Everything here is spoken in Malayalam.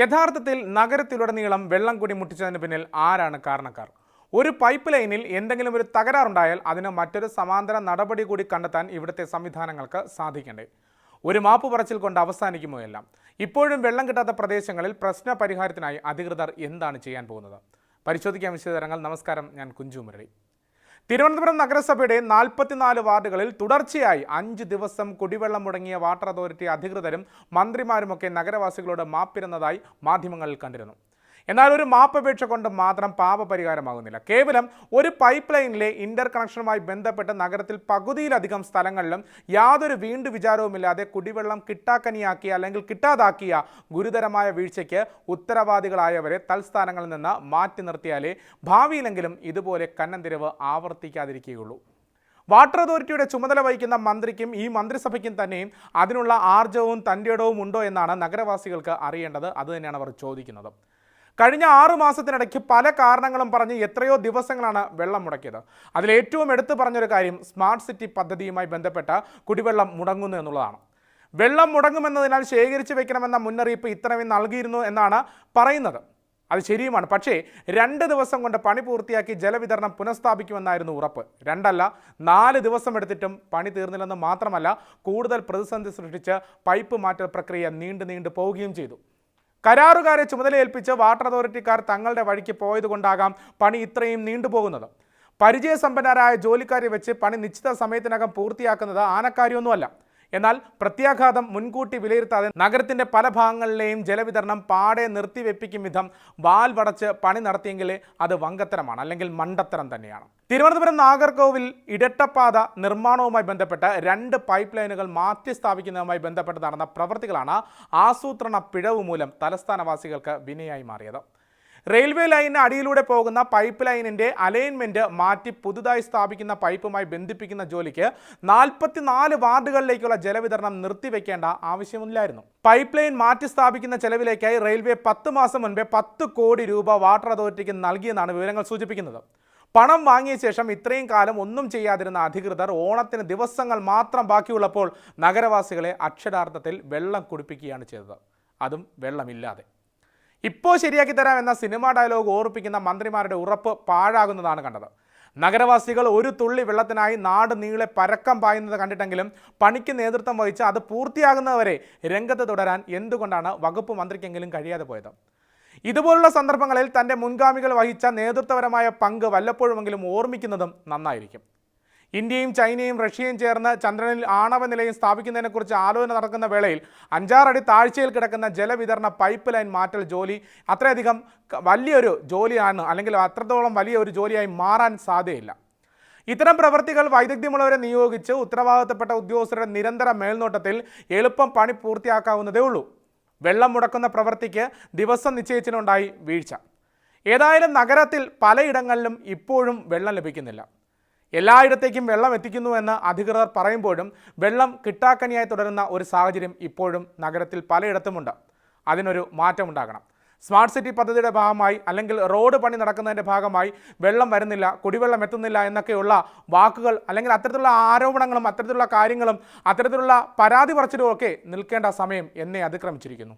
യഥാർത്ഥത്തിൽ നഗരത്തിലുടനീളം വെള്ളം കൂടി മുട്ടിച്ചതിന് പിന്നിൽ ആരാണ് കാരണക്കാർ? ഒരു പൈപ്പ് ലൈനിൽ എന്തെങ്കിലും ഒരു തകരാറുണ്ടായാൽ അതിന് മറ്റൊരു സമാന്തര നടപടി കൂടി കണ്ടെത്താൻ ഇവിടുത്തെ സംവിധാനങ്ങൾക്ക് സാധിക്കണ്ടേ? ഒരു മാപ്പ് പറച്ചിൽ കൊണ്ട് അവസാനിക്കുമോ എല്ലാം? ഇപ്പോഴും വെള്ളം കിട്ടാത്ത പ്രദേശങ്ങളിൽ പ്രശ്ന പരിഹാരത്തിനായി അധികൃതർ എന്താണ് ചെയ്യാൻ പോകുന്നത്? പരിശോധിക്കാൻ വിശദീകരണങ്ങൾ നമസ്കാരം. ഞാൻ കുഞ്ചു മുരളി. തിരുവനന്തപുരം നഗരസഭയുടെ നാൽപ്പത്തിനാല് വാർഡുകളിൽ തുടർച്ചയായി അഞ്ച് ദിവസം കുടിവെള്ളം മുടങ്ങിയ വാട്ടർ അതോറിറ്റി അധികൃതരും മന്ത്രിമാരുമൊക്കെ നഗരവാസികളോട് മാപ്പിരുന്നതായി മാധ്യമങ്ങളിൽ കണ്ടിരുന്നു. എന്നാൽ ഒരു മാപ്പപേക്ഷ കൊണ്ട് മാത്രം പാപപരിഹാരമാകുന്നില്ല. കേവലം ഒരു പൈപ്പ് ലൈനിലെ ഇന്റർ കണക്ഷനുമായി ബന്ധപ്പെട്ട് നഗരത്തിൽ പകുതിയിലധികം സ്ഥലങ്ങളിലും യാതൊരു വീണ്ടു വിചാരവുമില്ലാതെ കുടിവെള്ളം കിട്ടാക്കനിയാക്കിയ അല്ലെങ്കിൽ കിട്ടാതാക്കിയ ഗുരുതരമായ വീഴ്ചയ്ക്ക് ഉത്തരവാദികളായവരെ തൽസ്ഥാനങ്ങളിൽ നിന്ന് മാറ്റി നിർത്തിയാലേ ഭാവിയിലെങ്കിലും ഇതുപോലെ കന്നന്തിരിവ് ആവർത്തിക്കാതിരിക്കുകയുള്ളൂ. വാട്ടർ അതോറിറ്റിയുടെ ചുമതല വഹിക്കുന്ന മന്ത്രിക്കും ഈ മന്ത്രിസഭയ്ക്കും തന്നെയും അതിനുള്ള ആർജവും തന്റെടവും ഉണ്ടോ എന്നാണ് നഗരവാസികൾക്ക് അറിയേണ്ടത്. അതുതന്നെയാണ് അവർ ചോദിക്കുന്നത്. കഴിഞ്ഞ ആറു മാസത്തിനിടയ്ക്ക് പല കാരണങ്ങളും പറഞ്ഞ് എത്രയോ ദിവസങ്ങളാണ് വെള്ളം മുടക്കിയത്. അതിൽ ഏറ്റവും എടുത്തു പറഞ്ഞൊരു കാര്യം സ്മാർട്ട് സിറ്റി പദ്ധതിയുമായി ബന്ധപ്പെട്ട കുടിവെള്ളം മുടങ്ങുന്നു എന്നുള്ളതാണ്. വെള്ളം മുടങ്ങുമെന്നതിനാൽ ശേഖരിച്ചു വെക്കണമെന്ന മുന്നറിയിപ്പ് ഇത്രയും നൽകിയിരുന്നു എന്നാണ് പറയുന്നത്. അത് ശരിയുമാണ്. പക്ഷേ രണ്ട് ദിവസം കൊണ്ട് പണി പൂർത്തിയാക്കി ജലവിതരണം പുനഃസ്ഥാപിക്കുമെന്നായിരുന്നു ഉറപ്പ്. രണ്ടല്ല നാല് ദിവസം എടുത്തിട്ടും പണി തീർന്നില്ലെന്ന് മാത്രമല്ല കൂടുതൽ പ്രതിസന്ധി സൃഷ്ടിച്ച് പൈപ്പ് മാറ്റൽ പ്രക്രിയ നീണ്ടു നീണ്ടു പോവുകയും ചെയ്തു. കരാറുകാരെ ചുമതലയേൽപ്പിച്ച് വാട്ടർ അതോറിറ്റിക്കാർ തങ്ങളുടെ വഴിക്ക് പോയതുകൊണ്ടാകാം പണി ഇത്രയും നീണ്ടുപോകുന്നത്. പരിചയസമ്പന്നരായ ജോലിക്കാരെ വെച്ച് പണി നിശ്ചിത സമയത്തിനകം പൂർത്തിയാക്കുന്നത് ആനക്കാര്യമൊന്നുമല്ല എന്നാൽ പ്രത്യാഘാതം മുൻകൂട്ടി വിലയിരുത്താതെ നഗരത്തിന്റെ പല ഭാഗങ്ങളിലെയും ജലവിതരണം പാടെ നിർത്തിവെപ്പിക്കും വിധം വാൽ വാൽവടച്ച് പണി നടത്തിയെങ്കിൽ അത് വങ്കത്തരമാണ് അല്ലെങ്കിൽ മണ്ടത്തരം തന്നെയാണ്. തിരുവനന്തപുരം നാഗർകോവിൽ ഇടട്ടപ്പാത നിർമ്മാണവുമായി ബന്ധപ്പെട്ട് രണ്ട് പൈപ്പ് ലൈനുകൾ മാറ്റി സ്ഥാപിക്കുന്നതുമായി ബന്ധപ്പെട്ട് നടന്ന പ്രവൃത്തികളാണ് ആസൂത്രണ പിഴവ് മൂലം തലസ്ഥാനവാസികൾക്ക് വിനയായി മാറിയത്. റെയിൽവേ ലൈനിന് അടിയിലൂടെ പോകുന്ന പൈപ്പ് ലൈനിന്റെ അലൈൻമെന്റ് മാറ്റി പുതുതായി സ്ഥാപിക്കുന്ന പൈപ്പുമായി ബന്ധിപ്പിക്കുന്ന ജോലിക്ക് നാൽപ്പത്തിനാല് വാർഡുകളിലേക്കുള്ള ജലവിതരണം നിർത്തിവെക്കേണ്ട ആവശ്യമില്ലായിരുന്നു. പൈപ്പ് ലൈൻ മാറ്റി സ്ഥാപിക്കുന്ന ചെലവിലേക്കായി റെയിൽവേ പത്ത് മാസം മുൻപേ പത്ത് കോടി രൂപ വാട്ടർ അതോറിറ്റിക്ക് നൽകിയെന്നാണ് വിവരങ്ങൾ സൂചിപ്പിക്കുന്നത്. പണം വാങ്ങിയ ശേഷം ഇത്രയും കാലം ഒന്നും ചെയ്യാതിരുന്ന അധികൃതർ ഓണത്തിന് ദിവസങ്ങൾ മാത്രം ബാക്കിയുള്ളപ്പോൾ നഗരവാസികളെ അക്ഷരാർത്ഥത്തിൽ വെള്ളം കുടിപ്പിക്കുകയാണ് ചെയ്തത്. അതും വെള്ളമില്ലാതെ. ഇപ്പോൾ ശരിയാക്കി തരാം എന്ന സിനിമാ ഡയലോഗ് ഓർപ്പിക്കുന്ന മന്ത്രിമാരുടെ ഉറപ്പ് പാഴാകുന്നതാണ് കണ്ടത്. നഗരവാസികൾ ഒരു തുള്ളി വെള്ളത്തിനായി നാട് നീളെ പരക്കം പായുന്നത് കണ്ടിട്ടെങ്കിലും പണിക്ക് നേതൃത്വം വഹിച്ച് അത് പൂർത്തിയാകുന്നവരെ രംഗത്ത് തുടരാൻ എന്തുകൊണ്ടാണ് വകുപ്പ് മന്ത്രിക്കെങ്കിലും കഴിയാതെ പോയത്? ഇതുപോലുള്ള സന്ദർഭങ്ങളിൽ തന്റെ മുൻഗാമികൾ വഹിച്ച നേതൃത്വപരമായ പങ്ക് വല്ലപ്പോഴുമെങ്കിലും ഓർമ്മിക്കുന്നതും നന്നായിരിക്കും. ഇന്ത്യയും ചൈനയും റഷ്യയും ചേർന്ന് ചന്ദ്രനിൽ ആണവ നിലയം സ്ഥാപിക്കുന്നതിനെക്കുറിച്ച് ആലോചന നടക്കുന്ന വേളയിൽ അഞ്ചാറടി താഴ്ചയിൽ കിടക്കുന്ന ജലവിതരണ പൈപ്പ് ലൈൻ മാറ്റൽ ജോലി അത്രയധികം വലിയൊരു ജോലിയാണ് അല്ലെങ്കിൽ അത്രത്തോളം വലിയ ഒരു ജോലിയായി മാറാൻ സാധ്യതയില്ല. ഇത്തരം പ്രവൃത്തികൾ വൈദഗ്ധ്യമുള്ളവരെ നിയോഗിച്ച് ഉത്തരവാദിത്തപ്പെട്ട ഉദ്യോഗസ്ഥരുടെ നിരന്തര മേൽനോട്ടത്തിൽ എളുപ്പം പണി പൂർത്തിയാക്കാവുന്നതേ ഉള്ളൂ. വെള്ളം മുടക്കുന്ന പ്രവൃത്തിക്ക് ദിവസം നിശ്ചയിച്ചിട്ടുണ്ടായി വീഴ്ച. ഏതായാലും നഗരത്തിൽ പലയിടങ്ങളിലും ഇപ്പോഴും വെള്ളം ലഭിക്കുന്നില്ല. എല്ലായിടത്തേക്കും വെള്ളം എത്തിക്കുന്നുവെന്ന് അധികൃതർ പറയുമ്പോഴും വെള്ളം കിട്ടാക്കനിയായി തുടരുന്ന ഒരു സാഹചര്യം ഇപ്പോഴും നഗരത്തിൽ പലയിടത്തുമുണ്ട്. അതിനൊരു മാറ്റമുണ്ടാകണം. സ്മാർട്ട് സിറ്റി പദ്ധതിയുടെ ഭാഗമായി അല്ലെങ്കിൽ റോഡ് പണി നടക്കുന്നതിന്റെ ഭാഗമായി വെള്ളം വരുന്നില്ല കുടിവെള്ളം എത്തുന്നില്ല എന്നൊക്കെയുള്ള വാക്കുകൾ അല്ലെങ്കിൽ അത്തരത്തിലുള്ള ആരോപണങ്ങളും അത്തരത്തിലുള്ള കാര്യങ്ങളും അത്തരത്തിലുള്ള പരാതി പറച്ചിലും ഒക്കെ നിൽക്കേണ്ട സമയം എന്നെ അതിക്രമിച്ചിരിക്കുന്നു.